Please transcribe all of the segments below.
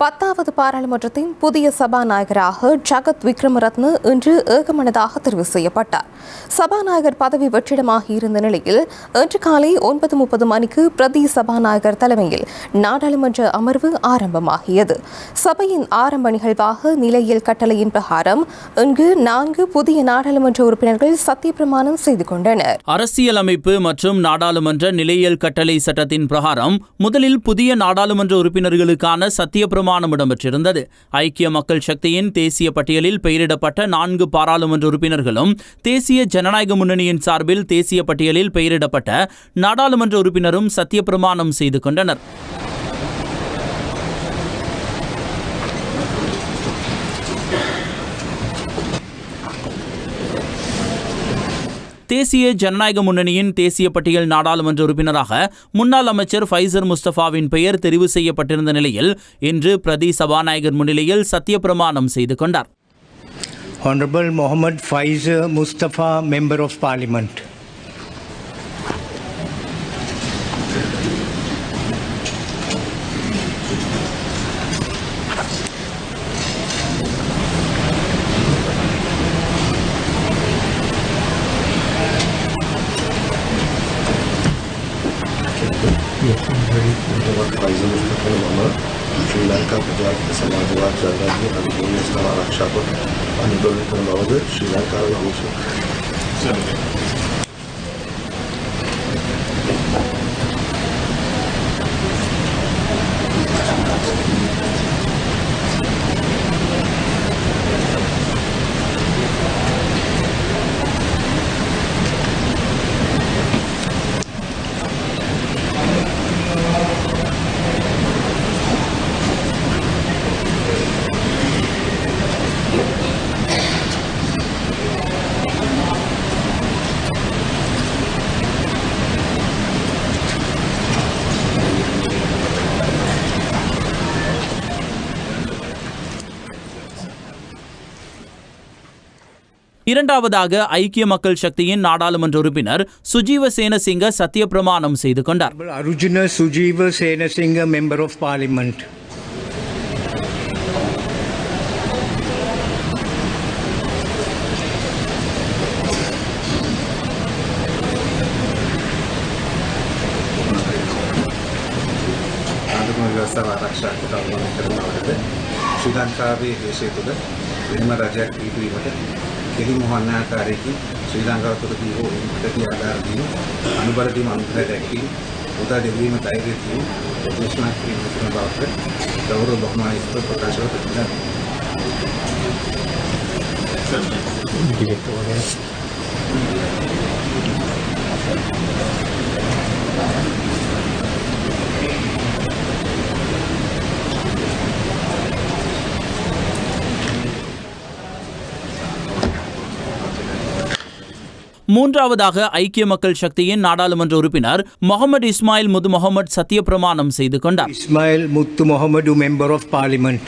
பத்தாவது பாராளுமன்றத்தின் புதிய சபாநாயகராக ஜகத் விக்ரமரத்ன இன்று ஏகமனதாக தெரிவு செய்யப்பட்டார். சபாநாயகர் பதவி வெற்றிடமாகி இருந்த நிலையில் இன்று காலை ஒன்பது முப்பது மணிக்கு பிரதி சபாநாயகர் தலைமையில் நாடாளுமன்ற அமர்வு ஆரம்பமாகியது. சபையின் ஆரம்ப நிகழ்வாக நிலையியல் கட்டளையின் பிரகாரம் இங்கு நான்கு புதிய நாடாளுமன்ற உறுப்பினர்கள் சத்தியப்பிரமாணம் செய்து கொண்டனர். அரசியலமைப்பு மற்றும் நாடாளுமன்ற நிலையியல் கட்டளை சட்டத்தின் பிரகாரம் முதலில் புதிய நாடாளுமன்ற உறுப்பினர்களுக்கான சத்திய தீர்மானம் இடம்பெற்றிருந்தது. ஐக்கிய மக்கள் சக்தியின் தேசிய பட்டியலில் பெயரிடப்பட்ட நான்கு பாராளுமன்ற உறுப்பினர்களும் தேசிய ஜனநாயக முன்னணியின் சார்பில் தேசிய பட்டியலில் பெயரிடப்பட்ட நாடாளுமன்ற உறுப்பினரும் சத்தியப்பிரமாணம் செய்து கொண்டனர். தேசிய ஜனநாயக முன்னணியின் தேசிய பட்டியல் நாடாளுமன்ற உறுப்பினராக முன்னாள் அமைச்சர் ஃபைசர் முஸ்தபாவின் பெயர் தெரிவு செய்யப்பட்டிருந்த நிலையில் இன்று பிரதி சபாநாயகர் முன்னிலையில் சத்தியப்பிரமாணம் செய்து கொண்டார் Honorable Mohammed Faizer Mustafa, Member of Parliament. Szanowni Państwo, Pani Burmistrz Małody, Szanowni Państwo, இரண்டாவதாக ஐக்கிய மக்கள் சக்தியின் நாடாளுமன்ற உறுப்பினர் சுஜீவ சேனசிங்க சத்தியப்பிரமாணம் செய்து கொண்டார் Honorable Arujuna Sujeeva Senasinghe, Member of Parliament. ආණ්ඩුක්‍රම ව්‍යවස්ථාව ආරක්ෂාකොට අනුගමනය කරන බවද ශ්‍රී ලංකාවේ දේශය තුළ වෙනම රජයක් පිහිටුවීමට කෙලින්ම වන්න ආකාරයකින් ශ්‍රී ලංකාව තුළදී හෝ එකට ආධාර දීම අනුබල දීම අනුග්‍රහ දැක්වීම උදා දෙවීම ධෛර්යය දීම දේශනා කිරීම කරන බවට ගෞරව බහුමාන ඉස්පත ප්‍රකාශ කර තිබෙනවා மூன்றாவதாக ஐக்கிய மக்கள் சக்தியின் நாடாளுமன்ற உறுப்பினர் முகமது இஸ்மாயில் முது முகமது சத்தியப்பிரமாணம் செய்து கொண்டார் of Parliament.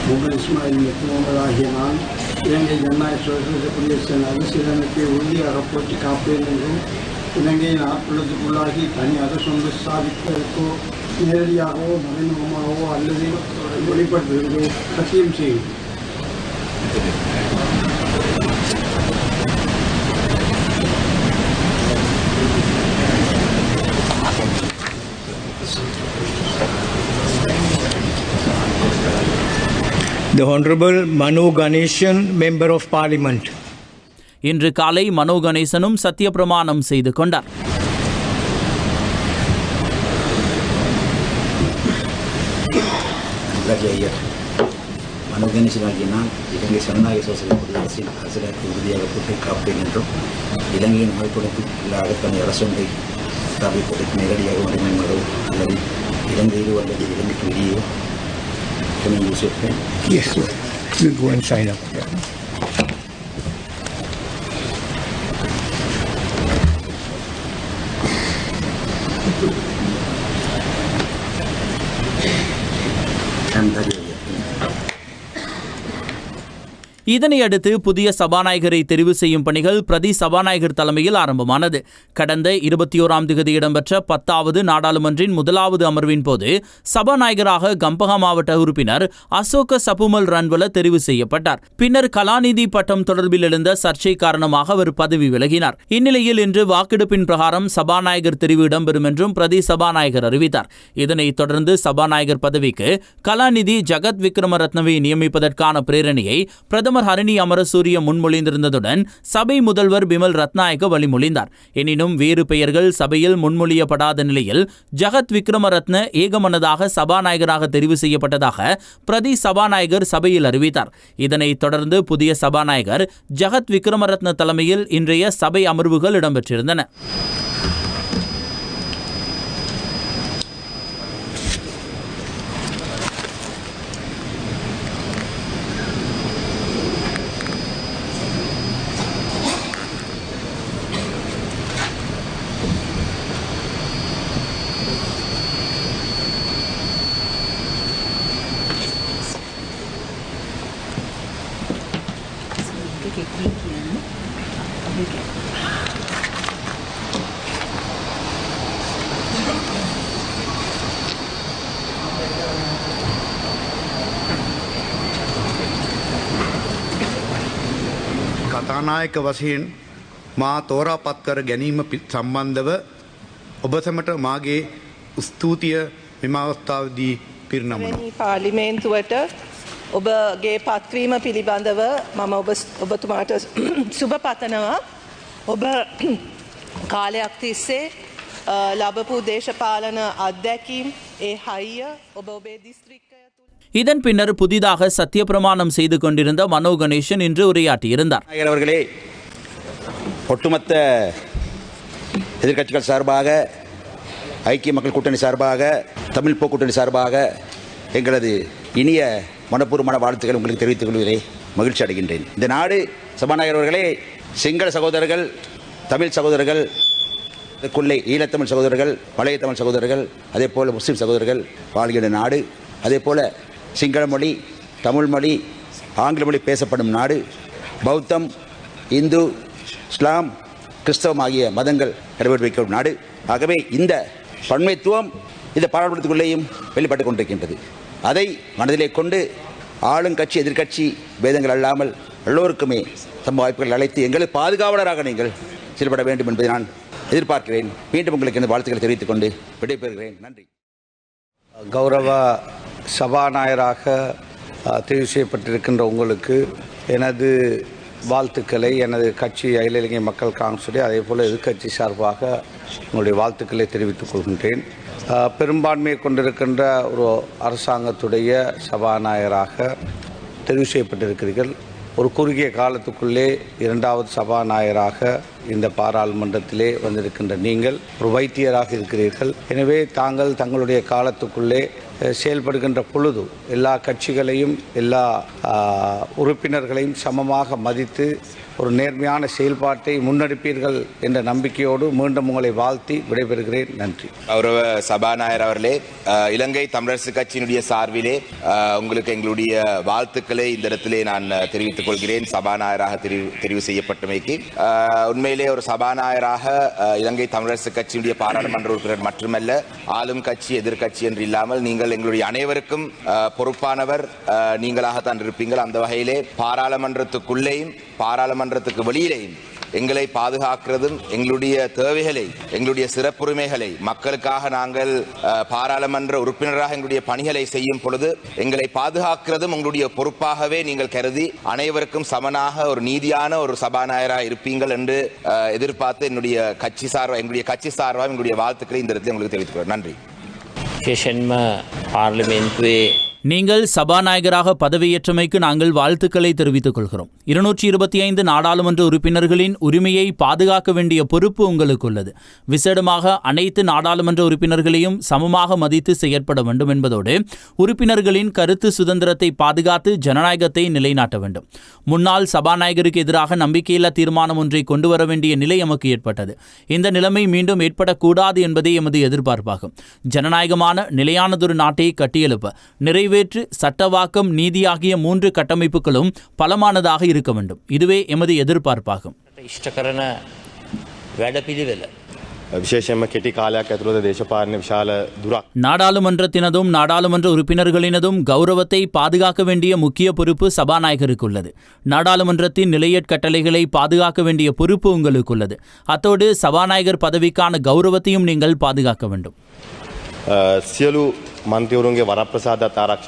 முகமது இஸ்மாயில் முகமது ஆகிய நான் இலங்கை ஜனநாயக சுதந்திர குடியரசின் அரசியலமைப்பை உறுதியாக போற்றி காப்பேன் என்றும் இலங்கையின் ஆட்புள்ளத்துக்குள்ளாகி தனி அரசொன்று ஸ்தாபிப்பதற்கோ நேரடியாகவோ மறைமுகமாகவோ அல்லது வெளிப்படுத்துவதற்கோ சத்தியம் செய்யும் The Honorable Manu Ganeshan, Member of Parliament. இன்று காலை மனோ கணேசனும் சத்தியப்பிரமாணம் செய்து கொண்டார் ராஜா ஐயர் மனோகணிசனாகிய நான் இலங்கை ஜனநாயக சோசலிச குடியரசின் உறுதியாக பொறுப்பை காப்பேன் என்றும் இலங்கையின் இல்லாத தனி அரசொன்றை ஸ்தாபிப்பதற்கு நேரடியாக உரிமைமாறோ அல்லது இலங்கையிலோ அல்லது இலங்கைக்கு வெளியே துணை யூசிப்பேன் Yes, sir. You go and sign up. 頑張るよ இதனையடுத்து புதிய சபாநாயகரை தெரிவு செய்யும் பணிகள் பிரதி சபாநாயகர் தலைமையில் ஆரம்பமானது. கடந்த இருபத்தி ஓராம் தேதி இடம்பெற்ற பத்தாவது நாடாளுமன்றின் முதலாவது அமர்வின் போது சபாநாயகராக கம்பஹா மாவட்ட உறுப்பினர் அசோக சபுமல் ரன்வல தெரிவு செய்யப்பட்டார். பின்னர் கலாநிதி பட்டம் தொடர்பில் எழுந்த சர்ச்சை காரணமாக அவர் பதவி விலகினார். இந்நிலையில் இன்று வாக்கெடுப்பின் பிரகாரம் சபாநாயகர் தெரிவு இடம்பெறும் என்றும் பிரதி சபாநாயகர் அறிவித்தார். இதனைத் தொடர்ந்து சபாநாயகர் பதவிக்கு கலாநிதி ஜகத் விக்ரமரத்னவை நியமிப்பதற்கான பிரேரணையை பிரதமர் பிரதமர் ஹரணி அமரசூரிய முன்மொழிந்திருந்ததுடன் சபை முதல்வர் பிமல் ரத்நாயக்க வழிமொழிந்தார். எனினும் வேறு பெயர்கள் சபையில் முன்மொழியப்படாத நிலையில் ஜகத் விக்ரமரத்ன ஏகமனதாக சபாநாயகராக தெரிவு செய்யப்பட்டதாக பிரதி சபாநாயகர் சபையில் அறிவித்தார். இதனைத் தொடர்ந்து புதிய சபாநாயகர் ஜகத் விக்ரமரத்ன தலைமையில் இன்றைய சபை அமர்வுகள் இடம்பெற்றிருந்தன. ඒ කියන්නේ ඒ කතානායක වශයෙන් මා තෝරාපත් කර ගැනීම සම්බන්ධව ඔබ සැමට මාගේ ස්තුතිය මෙම අවස්ථාවදී පිරිනමන. පාර්ලිමේන්තුවට ඔබගේ පත්වීම පිළිබඳව මම ඔබ ඔබතුමාට සුභ පතනවා ඔබ කාලයක් තිස්සේ අ, ලබපු දේශපාලන අත්දැකීම් ඒ හයිය ඔබ ඔබේ දිස්ත්‍රික්කය තුළ இதன் பின்னர் புதிதாக சத்தியப்பிரமாணம் செய்து கொண்டிருந்த மனோ கணேசன் இன்று உரையாற்றியிருந்தார் நாயகர் அவர்களே ஒட்டுமொத்த எதிர்க்கட்சிகள் சார்பாக ஐக்கிய மக்கள் கூட்டணி சார்பாக தமிழ் போ கூட்டணி சார்பாக எங்களது இனிய மனப்பூர்வமான வாழ்த்துக்கள் உங்களுக்கு தெரிவித்துக் கொள்வதிலே மகிழ்ச்சி அடைகின்றேன். இந்த நாடு சபாநாயகர் அவர்களே சிங்கள சகோதரர்கள் தமிழ் சகோதரர்கள் கொள்ளை ஈழத்தமிழ் சகோதரர்கள் பழைய தமிழ் சகோதரர்கள் அதே போல் முஸ்லீம் சகோதரர்கள் வாழ்கின்ற நாடு அதே போல் சிங்கள மொழி தமிழ் மொழி ஆங்கில மொழி பேசப்படும் நாடு பௌத்தம் இந்து இஸ்லாம் கிறிஸ்தவம் ஆகிய மதங்கள் கடைபிடிக்கும் நாடு. ஆகவே இந்த பன்மைத்துவம் இந்த பாராளுமன்றத்துக்குள்ளேயும் வெளிப்பட்டு கொண்டிருக்கின்றது. அதை மனதிலே கொண்டு ஆளுங்கட்சி எதிர்க்கட்சி பேதங்கள் அல்லாமல் எல்லோருக்குமே சம வாய்ப்புகள் அழைத்து எங்களை பாதுகாவலராக நீங்கள் செயல்பட வேண்டும் என்பதை நான் எதிர்பார்க்கிறேன். மீண்டும் உங்களுக்கு இந்த வாழ்த்துக்களை தெரிவித்துக் கொண்டு விடைபெறுகிறேன். நன்றி. கௌரவ சபாநாயகராக தேர்வு தெரிவு செய்யப்பட்டிருக்கின்ற உங்களுக்கு எனது வாழ்த்துக்களை எனது கட்சி அகில இலங்கை மக்கள் காங்கிரஸுடைய அதே போல் எதிர்க்கட்சி சார்பாக உங்களுடைய வாழ்த்துக்களை தெரிவித்துக் கொள்கின்றேன். பெரும்பான்மையை கொண்டிருக்கின்ற ஒரு அரசாங்கத்துடைய சபாநாயகராக தெரிவு செய்யப்பட்டிருக்கிறீர்கள். ஒரு குறுகிய காலத்துக்குள்ளே இரண்டாவது சபாநாயகராக இந்த பாராளுமன்றத்திலே வந்திருக்கின்ற நீங்கள் ஒரு வைத்தியராக இருக்கிறீர்கள். எனவே தாங்கள் தங்களுடைய காலத்துக்குள்ளே செயல்படுகின்ற பொழுது எல்லா கட்சிகளையும் எல்லா உறுப்பினர்களையும் சமமாக மதித்து ஒரு நேர்மையான செயல்பாட்டை முன்னெடுப்பீர்கள் என்ற நம்பிக்கையோடு மீண்டும் உங்களை வாழ்த்தி விடைபெறுகிறேன். நன்றி. கௌரவ சபாநாயகர் அவர்களே இலங்கை தமிழரசு கட்சியினுடைய சார்பிலே உங்களுக்கு எங்களுடைய வாழ்த்துக்களை இந்த இடத்திலே நான் தெரிவித்துக் கொள்கிறேன். சபாநாயகராக தெரிவு தெரிவு செய்யப்பட்டமைக்கு. உண்மையிலே ஒரு சபாநாயகராக இலங்கை தமிழரசு கட்சியினுடைய பாராளுமன்ற உறுப்பினர் மட்டுமல்ல ஆளும் கட்சி எதிர்க்கட்சி என்று இல்லாமல் நீங்கள் எங்களுடைய அனைவருக்கும் பொறுப்பானவர் நீங்களாகத்தான் இருப்பீங்கள் அந்த வகையிலே பாராளுமன்றத்துக்குள்ளேயும் பாராளுமன்றத்துக்கு வெளியிலேயும் எங்களை பாதுகாக்கிறதும் எங்களுடைய தேவைகளை எங்களுடைய சிறப்புரிமைகளை மக்களுக்காக நாங்கள் அஹ், பாராளுமன்ற உறுப்பினராக எங்களுடைய பணிகளை செய்யும் பொழுது எங்களை பாதுகாக்கிறதும் உங்களுடைய பொறுப்பாகவே நீங்கள் கருதி அனைவருக்கும் சமனாக ஒரு நீதியான ஒரு சபாநாயகராக இருப்பீங்கள் என்று அஹ், எதிர்பார்த்து என்னுடைய கட்சி சார்பாக எங்களுடைய கட்சி சார்பாக எங்களுடைய வாழ்த்துக்களை இந்த இடத்தில் உங்களுக்கு தெரிவித்துக் கொள்கிறேன். நன்றி විශේෂෙන්ම පාර්ලිමේන්තුවේ நீங்கள் சபாநாயகராக பதவியேற்றமைக்கு நாங்கள் வாழ்த்துக்களை தெரிவித்துக் கொள்கிறோம். இருநூற்றி இருபத்தி ஐந்து நாடாளுமன்ற உறுப்பினர்களின் உரிமையை பாதுகாக்க வேண்டிய பொறுப்பு உங்களுக்கு உள்ளது விசேடமாக அனைத்து நாடாளுமன்ற உறுப்பினர்களையும் சமமாக மதித்து செயற்பட வேண்டும் என்பதோடு உறுப்பினர்களின் கருத்து சுதந்திரத்தை பாதுகாத்து ஜனநாயகத்தை நிலைநாட்ட வேண்டும். முன்னாள் சபாநாயகருக்கு எதிராக நம்பிக்கையில்லா தீர்மானம் ஒன்றை கொண்டு வர வேண்டிய நிலை எமக்கு ஏற்பட்டது. இந்த நிலைமை மீண்டும் ஏற்படக்கூடாது என்பதே எமது எதிர்பார்ப்பாகும். ஜனநாயகமான நிலையானதொரு நாட்டை கட்டியெழுப்ப நிறைவு நிறைவேற்று சட்டவாக்கம் ஆகிய மூன்று கட்டமைப்புகளும் பலமானதாக இருக்க வேண்டும். இதுவே எமது எதிர்பார்ப்பாகும். நாடாளுமன்றத்தினதும் நாடாளுமன்ற உறுப்பினர்களினதும் கௌரவத்தை பாதுகாக்க வேண்டிய முக்கிய பொறுப்பு சபாநாயகருக்கு நாடாளுமன்றத்தின் நிலையற் கட்டளைகளை பாதுகாக்க வேண்டிய பொறுப்பு உங்களுக்கு உள்ளது அத்தோடு சபாநாயகர் பதவிக்கான கௌரவத்தையும் நீங்கள் பாதுகாக்க வேண்டும். சியலு வரப்பிரசாத தாராட்சா